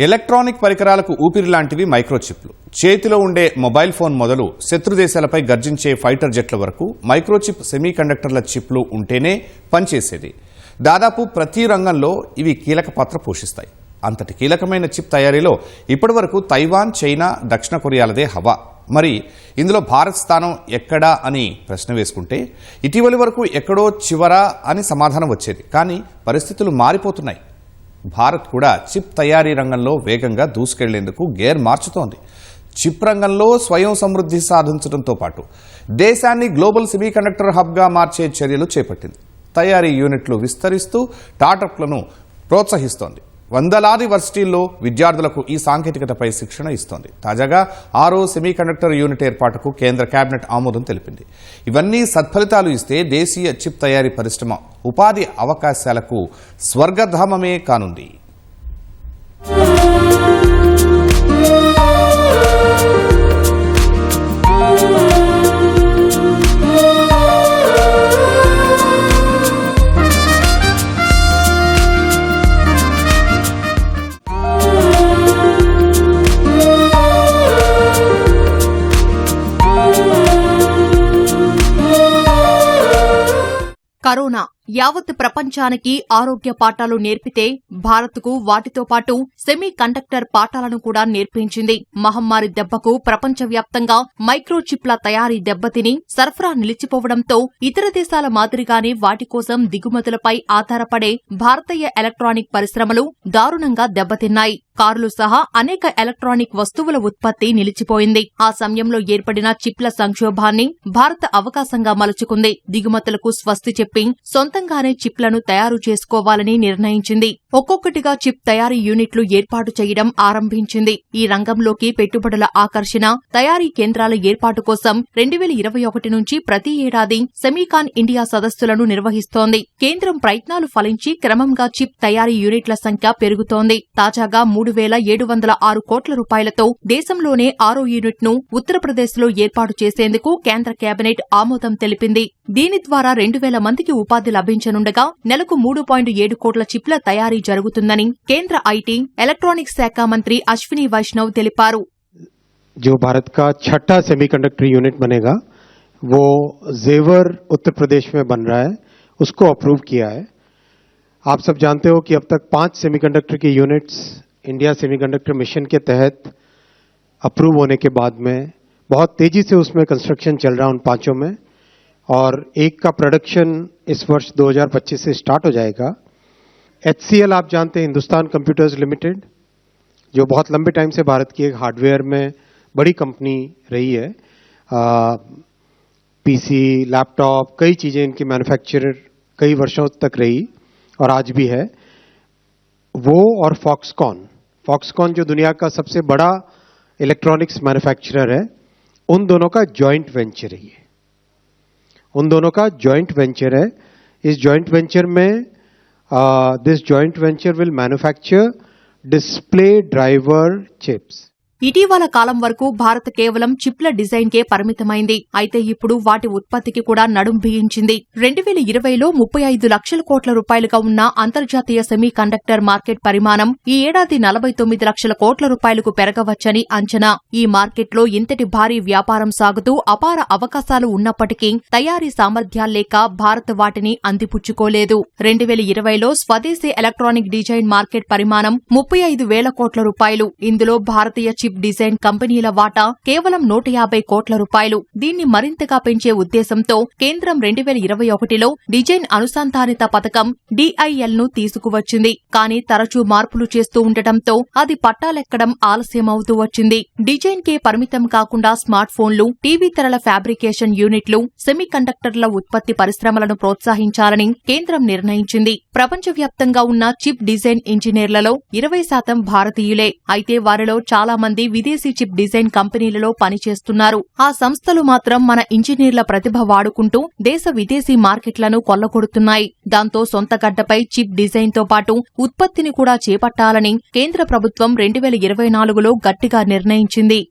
Electronic పరికరాలకు ఊపిరి లాంటివి మైక్రోచిప్లు. చేతిలో ఉండే మొబైల్ ఫోన్ మొదలు శత్రు దేశాలపై గర్జించే ఫైటర్ జెట్ల వరకు మైక్రోచిప్ సెమీ కండక్టర్ల చిప్లు ఉంటేనే పనిచేసేది. దాదాపు ప్రతి రంగంలో ఇవి కీలక పాత్ర పోషిస్తాయి. అంతటి కీలకమైన చిప్ తయారీలో ఇప్పటివరకు తైవాన్ చైనా దక్షిణ కొరియాలదే హవా. మరి ఇందులో భారత్ స్థానం ఎక్కడా అని ప్రశ్న వేసుకుంటే ఇటీవలి వరకు ఎక్కడో చివరా అని సమాధానం వచ్చేది. కానీ పరిస్థితులు మారిపోతున్నాయి. భారత్ కూడా చిప్ తయారీ రంగంలో వేగంగా దూసుకెళ్ళేందుకు గేర్ మార్చుతోంది. చిప్ రంగంలో స్వయం సమృద్ధి సాధించడంతో పాటు దేశాన్ని గ్లోబల్ సెమీకండక్టర్ హబ్గా మార్చే చర్యలు చేపట్టింది. తయారీ యూనిట్లు విస్తరిస్తూ టాటప్లను ప్రోత్సహిస్తోంది. వందలాది వర్సిటీల్లో విద్యార్థులకు ఈ సాంకేతికతపై శిక్షణ ఇస్తోంది. తాజాగా ఆరో సెమీ కండక్టర్ యూనిట్ ఏర్పాటుకు కేంద్ర కేబినెట్ ఆమోదం తెలిపింది. ఇవన్నీ సత్ఫలితాలు ఇస్తే దేశీయ చిప్ తయారీ పరిశ్రమ ఉపాధి అవకాశాలకు స్వర్గధామమే కానుంది. కరోనా యావత్ ప్రపంచానికి ఆరోగ్య పాఠాలు నేర్పితే భారత్కు వాటితో పాటు సెమీ కండక్టర్ పాఠాలను కూడా నేర్పించింది. మహమ్మారి దెబ్బకు ప్రపంచవ్యాప్తంగా మైక్రోచిప్ల తయారీ దెబ్బతిని సరఫరా నిలిచిపోవడంతో ఇతర దేశాల మాదిరిగానే వాటి కోసం దిగుమతులపై ఆధారపడే భారతీయ ఎలక్ట్రానిక్ పరిశ్రమలు దారుణంగా దెబ్బతిన్నాయి. కార్లు సహా అనేక ఎలక్ట్రానిక్ వస్తువుల ఉత్పత్తి నిలిచిపోయింది. ఆ సమయంలో ఏర్పడిన చిప్ల సంక్షోభాన్ని భారత అవకాశంగా మలుచుకుంది. దిగుమతులకు స్వస్తి చెప్పి సొంతంగానే చిప్లను తయారు చేసుకోవాలని నిర్ణయించింది. ఒక్కొక్కటిగా చిప్ తయారీ యూనిట్లు ఏర్పాటు చేయడం ఆరంభించింది. ఈ రంగంలోకి పెట్టుబడుల ఆకర్షణ తయారీ కేంద్రాల ఏర్పాటు కోసం రెండు వేల ఇరవై ఒకటి నుంచి ప్రతి ఏడాది సెమీకాన్ ఇండియా సదస్సులను నిర్వహిస్తోంది. కేంద్రం ప్రయత్నాలు ఫలించి క్రమంగా చిప్ తయారీ యూనిట్ల సంఖ్య పెరుగుతోంది. తాజాగా మూడు వేల ఏడు వందల ఆరు కోట్ల రూపాయలతో దేశంలోనే ఆరో యూనిట్ను ఉత్తరప్రదేశ్లో ఏర్పాటు చేసేందుకు కేంద్ర కేబినెట్ ఆమోదం తెలిపింది. దీని ద్వారా రెండు వేల మందికి ఉపాధి లభించనుండగా నెలకు మూడు పాయింట్ ఏడు కోట్ల చిప్ల తయారీ జరుగుతుందని కేంద్ర ఐటీ ఎలక్ట్రానిక్స్ శాఖ మంత్రి అశ్విని వైష్ణవ్ తెలిపారు जो भारत का छठा सेमीकंडक्टर यूनिट बनेगा वो जेवर उत्तर प्रदेश में बन रहा है उसको अप्रूव किया है आप सब जानते हो कि अब तक पांच सेमीकंडक्टर की यूनिट्स इंडिया सेमीकंडक्टर मिशन के तहत अप्रूव होने के बाद में बहुत तेजी से उसमें कंस्ट्रक्शन चल रहा है उन पांचों में और एक का प्रोडक्शन इस वर्ष 2025 से स्टार्ट हो जाएगा HCL आप जानते हैं, हिंदुस्तान कंप्यूटर्स लिमिटेड, जो बहुत लंबे टाइम से भारत की एक हार्डवेयर में बड़ी कंपनी रही है। पीसी लैपटॉप कई चीज़ें इनकी मैन्युफैक्चरर कई वर्षों तक रही और आज भी है। वो और फॉक्सकॉन फॉक्सकॉन जो दुनिया का सबसे बड़ा इलेक्ट्रॉनिक्स मैन्युफैक्चरर है, उन दोनों का जॉइंट वेंचर है। ये उन दोनों का जॉइंट वेंचर है। इस जॉइंट वेंचर में Uh, this joint venture will manufacture display driver chips. ఇటీవల కాలం వరకు భారత్ కేవలం చిప్ల డిజైన్ కే పరిమితమైంది. అయితే ఇప్పుడు వాటి ఉత్పత్తికి కూడా నడుం బిగించింది. రెండు వేల ఇరవైలో ముప్పై ఐదు లక్షల కోట్ల రూపాయలుగా ఉన్న అంతర్జాతీయ సెమీ కండక్టర్ మార్కెట్ పరిమాణం ఈ ఏడాది నలభై తొమ్మిది లక్షల కోట్ల రూపాయలకు పెరగవచ్చని అంచనా. ఈ మార్కెట్లో ఇంతటి భారీ వ్యాపారం సాగుతూ అపార అవకాశాలు ఉన్నప్పటికీ తయారీ సామర్థ్యాల్లేక భారత్ వాటిని అందిపుచ్చుకోలేదు. రెండు వేల ఇరవైలో స్వదేశీ ఎలక్ట్రానిక్ డిజైన్ మార్కెట్ పరిమాణం ముప్పై ఐదు వేల కోట్ల రూపాయలు. ఇందులో భారతీయ చిప్ డిజైన్ కంపెనీల వాటా కేవలం నూట యాభై కోట్ల రూపాయలు. దీన్ని మరింతగా పెంచే ఉద్దేశంతో కేంద్రం రెండు వేల ఇరవై ఒకటిలో డిజైన్ అనుసంధానిత పథకం డిఐఎల్ను తీసుకువచ్చింది. కానీ తరచూ మార్పులు చేస్తూ ఉండటంతో అది పట్టాలెక్కడం ఆలస్యమవుతూ వచ్చింది. డిజైన్ కే పరిమితం కాకుండా స్మార్ట్ ఫోన్లు టీవీ తెరల ఫ్యాబ్రికేషన్ యూనిట్లు సెమీ కండక్టర్ల ఉత్పత్తి పరిశ్రమలను ప్రోత్సహించాలని కేంద్రం నిర్ణయించింది. ప్రపంచవ్యాప్తంగా ఉన్న చిప్ డిజైన్ ఇంజనీర్లలో ఇరవై శాతం భారతీయులే. అయితే వారిలో చాలా మంది విదేశీ చిప్ డిజైన్ కంపెనీలలో పనిచేస్తున్నారు. ఆ సంస్థలు మాత్రం మన ఇంజనీర్ల ప్రతిభ వాడుకుంటూ దేశ విదేశీ మార్కెట్లను కొల్లగొడుతున్నాయి. దాంతో సొంత గడ్డపై చిప్ డిజైన్తో పాటు ఉత్పత్తిని కూడా చేపట్టాలని కేంద్ర ప్రభుత్వం రెండు వేల ఇరవై నాలుగులో గట్టిగా నిర్ణయించింది.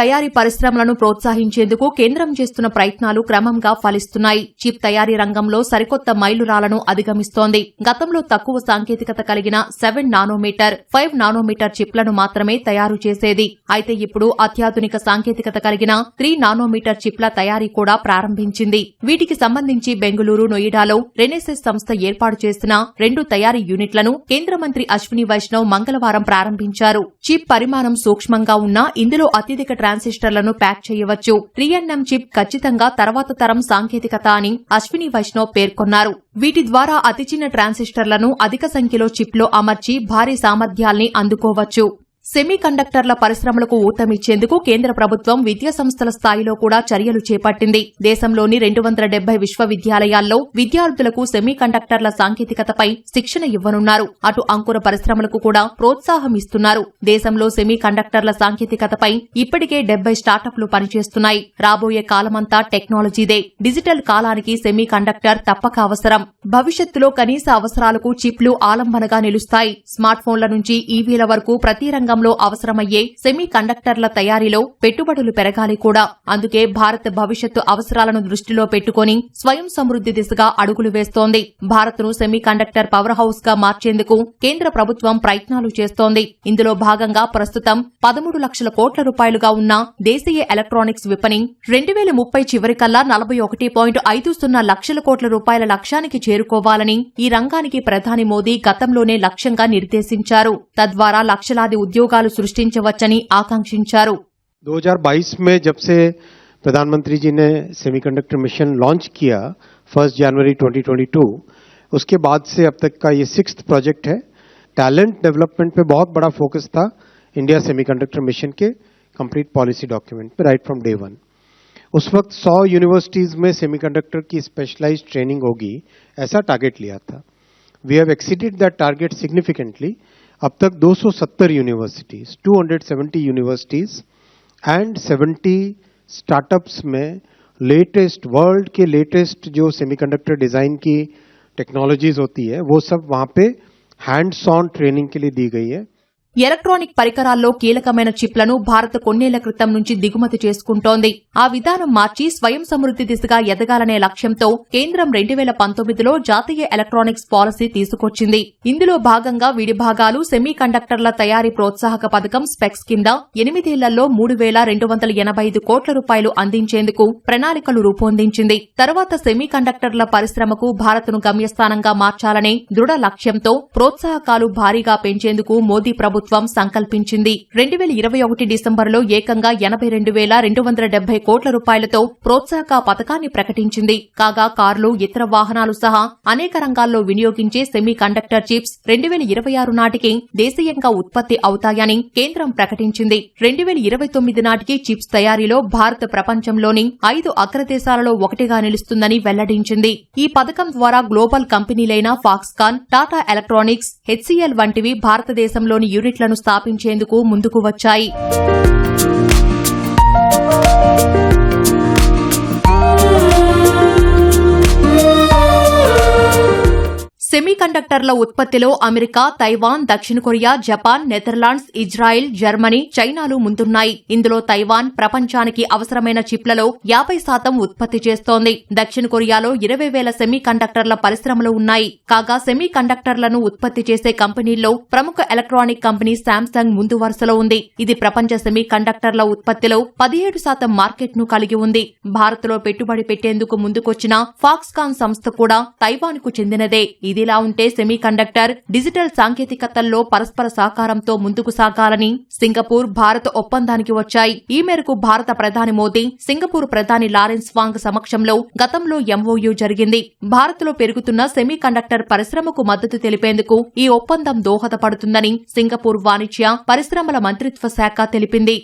తయారీ పరిశ్రమలను ప్రోత్సహించేందుకు కేంద్రం చేస్తున్న ప్రయత్నాలు క్రమంగా ఫలిస్తున్నాయి. చిప్ తయారీ రంగంలో సరికొత్త మైలురాలను అధిగమిస్తోంది. గతంలో తక్కువ సాంకేతికత కలిగిన సెవెన్ నానోమీటర్ ఫైవ్ నానోమీటర్ చిప్లను మాత్రమే తయారు చేసేది. అయితే ఇప్పుడు అత్యాధునిక సాంకేతికత కలిగిన త్రీ నానోమీటర్ చిప్ల తయారీ కూడా ప్రారంభించింది. వీటికి సంబంధించి బెంగళూరు నొయిడాలో రెనెసెస్ సంస్థ ఏర్పాటు చేసిన రెండు తయారీ యూనిట్లను కేంద్ర మంత్రి అశ్విని వైష్ణవ్ మంగళవారం ప్రారంభించారు. చిప్ పరిమాణం సూక్ష్మంగా ఉన్నా ఇందులో అత్యధిక ట్రాన్సిస్టర్లను ప్యాక్ చేయవచ్చు. త్రీఎన్ఎం చిప్ ఖచ్చితంగా తర్వాత తరం సాంకేతికత అని అశ్విని వైష్ణవ్ పేర్కొన్నారు. వీటి ద్వారా అతి చిన్న ట్రాన్సిస్టర్లను అధిక సంఖ్యలో చిప్లో అమర్చి భారీ సామర్థ్యాల్ని అందుకోవచ్చు. సెమీ కండక్టర్ల పరిశ్రమలకు ఊతమిచ్చేందుకు కేంద్ర ప్రభుత్వం విద్యా సంస్థల స్థాయిలో కూడా చర్యలు చేపట్టింది. దేశంలోని రెండు వందల డెబ్బై విశ్వవిద్యాలయాల్లో విద్యార్థులకు సెమీ కండక్టర్ల సాంకేతికతపై శిక్షణ ఇవ్వనున్నారు. అటు అంకుర పరిశ్రమలకు కూడా ప్రోత్సాహం ఇస్తున్నారు. దేశంలో సెమీ కండక్టర్ల సాంకేతికతపై ఇప్పటికే డెబ్బై స్టార్టప్లు పనిచేస్తున్నాయి. రాబోయే కాలమంతా టెక్నాలజీదే. డిజిటల్ కాలానికి సెమీ కండక్టర్ తప్పక అవసరం. భవిష్యత్తులో కనీస అవసరాలకు చిప్లు ఆలంబనగా నిలుస్తాయి. స్మార్ట్ ఫోన్ల నుంచి ఈవీల వరకు ప్రతి రంగం రంగంలో అవసరమయ్యే సెమీ కండక్టర్ల తయారీలో పెట్టుబడులు పెరగాలి కూడా. అందుకే భారత్ భవిష్యత్తు అవసరాలను దృష్టిలో పెట్టుకుని స్వయం సమృద్ది దిశగా అడుగులు వేస్తోంది. భారత్ను సెమీ కండక్టర్ పవర్ హౌస్గా మార్చేందుకు కేంద్ర ప్రభుత్వం ప్రయత్నాలు చేస్తోంది. ఇందులో భాగంగా ప్రస్తుతం పదమూడు లక్షల కోట్ల రూపాయలుగా ఉన్న దేశీయ ఎలక్ట్రానిక్స్ విపణి రెండు వేల ముప్పై చివరికల్లా నలభై ఒకటి పాయింట్ ఐదు సున్నా లక్షల కోట్ల రూపాయల లక్ష్యానికి చేరుకోవాలని ఈ రంగానికి ప్రధాని మోదీ గతంలోనే లక్ష్యంగా నిర్దేశించారు. తద్వారా లక్షలాది ఉద్యోగాలు సృష్టించవచ్చని ఆకాంక్షించారు 2022 में जब से प्रधानमंत्री जी ने सेमीकंडक्टर मिशन लॉन्च किया फर्स्ट जनवरी 2022 उसके बाद से अब तक का ये सिक्स प्रोजेक्ट है टैलेंट डेवलपमेंट पे बहुत बड़ा फोकस था इंडिया सेमीकंडक्टर मिशन के कंप्लीट पॉलिसी डॉक्यूमेंट पे राइट फ्रॉम डे वन उस वक्त 100 यूनिवर्सिटीज में सेमीकंडक्टर की स्पेशलाइज्ड ट्रेनिंग होगी ऐसा टारगेट लिया था we have exceeded that target significantly अब तक 270 यूनिवर्सिटीज 270 यूनिवर्सिटीज एंड 70 स्टार्टअप्स में लेटेस्ट वर्ल्ड के लेटेस्ट जो सेमीकंडक्टर डिज़ाइन की टेक्नोलॉजीज़ होती है, वो सब वहाँ पे हैंड्स ऑन ट्रेनिंग के लिए दी गई है। ఎలక్ట్రానిక్ పరికరాల్లో కీలకమైన చిప్లను భారత్ కొన్నేళ్ళ క్రితం నుంచి దిగుమతి చేసుకుంటోంది. ఆ విధానం మార్చి స్వయం సమృద్ది దిశగా ఎదగాలనే లక్ష్యంతో కేంద్రం రెండు వేల పంతొమ్మిదిలో జాతీయ ఎలక్ట్రానిక్స్ పాలసీ తీసుకొచ్చింది. ఇందులో భాగంగా విడి భాగాలు సెమీ కండక్టర్ల తయారీ ప్రోత్సాహక పథకం స్పెక్స్ కింద ఎనిమిదేళ్ళలో మూడు వేల రెండు వందల ఎనభై ఐదు కోట్ల రూపాయలు అందించేందుకు ప్రణాళికలు రూపొందించింది. తర్వాత సెమీ కండక్టర్ల పరిశ్రమకు భారత్ను గమ్యస్థానంగా మార్చాలనే దృఢ లక్ష్యంతో ప్రోత్సాహకాలు భారీగా పెంచేందుకు మోదీ ప్రభుత్వం సంకల్పించింది. రెండు వేల ఇరవై ఒకటి డిసెంబర్లో ఏకంగా ఎనభై రెండు వేల రెండు వందల డెబ్బై కోట్ల రూపాయలతో ప్రోత్సాహక పథకాన్ని ప్రకటించింది. కాగా కార్లు ఇతర వాహనాలు సహా అనేక రంగాల్లో వినియోగించే సెమీ కండక్టర్ చిప్స్ రెండు వేల ఇరవై ఆరు నాటికి దేశీయంగా ఉత్పత్తి అవుతాయని కేంద్రం ప్రకటించింది. రెండు వేల ఇరవై తొమ్మిది నాటికి చిప్స్ తయారీలో భారత్ ప్రపంచంలోని ఐదు అగ్రదేశాలలో ఒకటిగా నిలుస్తుందని వెల్లడించింది. ఈ పథకం ద్వారా గ్లోబల్ కంపెనీలైన ఫాక్స్కాన్ టాటా ఎలక్ట్రానిక్స్ హెచ్సీఎల్ వంటివి భారతదేశంలోని యూనిట్లను స్థాపించేందుకు ముందుకు వచ్చాయి. సెమీకండక్టర్ల ఉత్పత్తిలో అమెరికా తైవాన్ దక్షిణ Korea Japan Netherlands Israel Germany చైనాలు ముందున్నాయి. ఇందులో తైవాన్ ప్రపంచానికి అవసరమైన చిప్లలో యాభై శాతం ఉత్పత్తి చేస్తోంది. దక్షిణ కొరియాలో ఇరవై వేల సెమీ కండక్టర్ల పరిశ్రమలు ఉన్నాయి. కాగా సెమీ కండక్టర్లను ఉత్పత్తి చేసే కంపెనీల్లో ప్రముఖ ఎలక్ట్రానిక్ కంపెనీ శాంసంగ్ ముందు వరుసలో ఉంది. ఇది ప్రపంచ సెమీ కండక్టర్ల ఉత్పత్తిలో పదిహేడు శాతం మార్కెట్ను కలిగి ఉంది. భారత్లో పెట్టుబడి పెట్టేందుకు ముందుకొచ్చిన ఫాక్స్కాన్ సంస్థ కూడా తైవాన్కు చెందినదే ఇదిలా ఉంటే సెమీ కండక్టర్ డిజిటల్ సాంకేతికతల్లో పరస్పర సహకారంతో ముందుకు సాగాలని సింగపూర్ భారత్ ఒప్పందానికి వచ్చాయి. ఈ మేరకు భారత ప్రధాని మోదీ సింగపూర్ ప్రధాని లారెన్స్ వాంగ్ సమక్షంలో గతంలో ఎంఓయూ జరిగింది. భారత్లో పెరుగుతున్న సెమీ కండక్టర్ పరిశ్రమకు మద్దతు తెలిపేందుకు ఈ ఒప్పందం దోహదపడుతుందని సింగపూర్ వాణిజ్య పరిశ్రమల మంత్రిత్వ శాఖ తెలిపింది.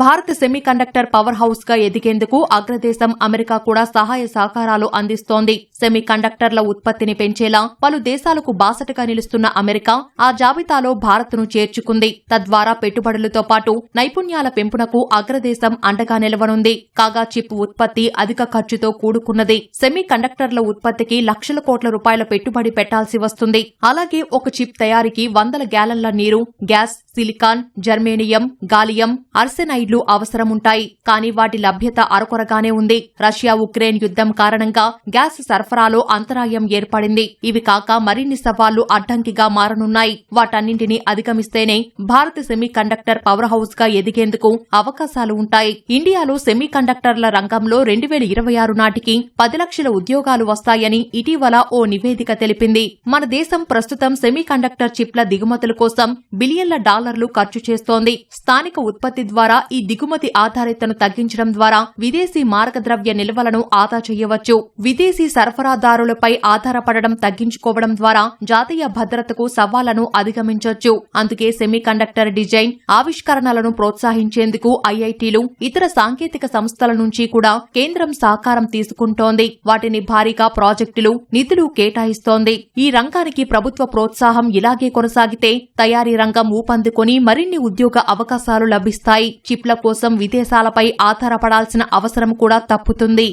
భారత్ సెమీకండక్టర్ పవర్ హౌస్గా ఎదిగేందుకు అగ్రదేశం అమెరికా కూడా సహాయ సహకారాలు అందిస్తోంది. సెమీకండక్టర్ల ఉత్పత్తిని పెంచేలా పలు దేశాలకు బాసటగా నిలుస్తున్న అమెరికా ఆ జాబితాలో భారత్ను చేర్చుకుంది. తద్వారా పెట్టుబడులతో పాటు నైపుణ్యాల పెంపునకు అగ్రదేశం అండగా నిలవనుంది. కాగా చిప్ ఉత్పత్తి అధిక ఖర్చుతో కూడుకున్నది. సెమీ కండక్టర్ల ఉత్పత్తికి లక్షల కోట్ల రూపాయల పెట్టుబడి పెట్టాల్సి వస్తుంది. అలాగే ఒక చిప్ తయారీకి వందల గ్యాలన్ల నీరు గ్యాస్ సిలికాన్ జర్మేనియం గాలియం అర్సెనైడ్లు అవసరముంటాయి. కానీ వాటి లభ్యత అరకొరగానే ఉంది. రష్యా ఉక్రెయిన్ యుద్దం కారణంగా గ్యాస్ సరఫరాలో అంతరాయం ఏర్పడింది. ఇవి కాక మరిన్ని సవాళ్ళు అడ్డంకిగా మారనున్నాయి. వాటన్నింటినీ అధిగమిస్తేనే భారత్ సెమీ కండక్టర్ పవర్ హౌస్గా ఎదిగేందుకు అవకాశాలు ఉంటాయి. ఇండియాలో సెమీ కండక్టర్ల రంగంలో రెండు వేల ఇరవై ఆరు నాటికి పది లక్షల ఉద్యోగాలు వస్తాయని ఇటీవల ఓ నివేదిక తెలిపింది. మన దేశం ప్రస్తుతం సెమీ కండక్టర్ చిప్ల దిగుమతుల కోసం బిలియన్ల డాలర్లు ఖర్చు చేస్తోంది. స్థానిక ఉత్పత్తి ద్వారా ఈ దిగుమతి ఆధారితను తగ్గించడం ద్వారా విదేశీ మార్గద్రవ్య నిల్వలను ఆదా చేయవచ్చు. విదేశీ సరఫరాదారులపై ఆధారపడడం తగ్గించుకోవడం ద్వారా జాతీయ భద్రతకు సవాళ్ళను అధిగమించొచ్చు అందుకే సెమీ కండక్టర్ డిజైన్ ఆవిష్కరణలను ప్రోత్సహించేందుకు ఐఐటీలు ఇతర సాంకేతిక సంస్థల నుంచి కూడా కేంద్రం సహకారం తీసుకుంటోంది. వాటిని భారీగా ప్రాజెక్టులు నిధులు కేటాయిస్తోంది. ఈ రంగానికి ప్రభుత్వ ప్రోత్సాహం ఇలాగే కొనసాగితే తయారీ రంగం ఊపందుకొని మరిన్ని ఉద్యోగ అవకాశాలు లభిస్తాయి. చిప్ల కోసం విదేశాలపై ఆధారపడాల్సిన అవసరం కూడా తప్పుతుంది.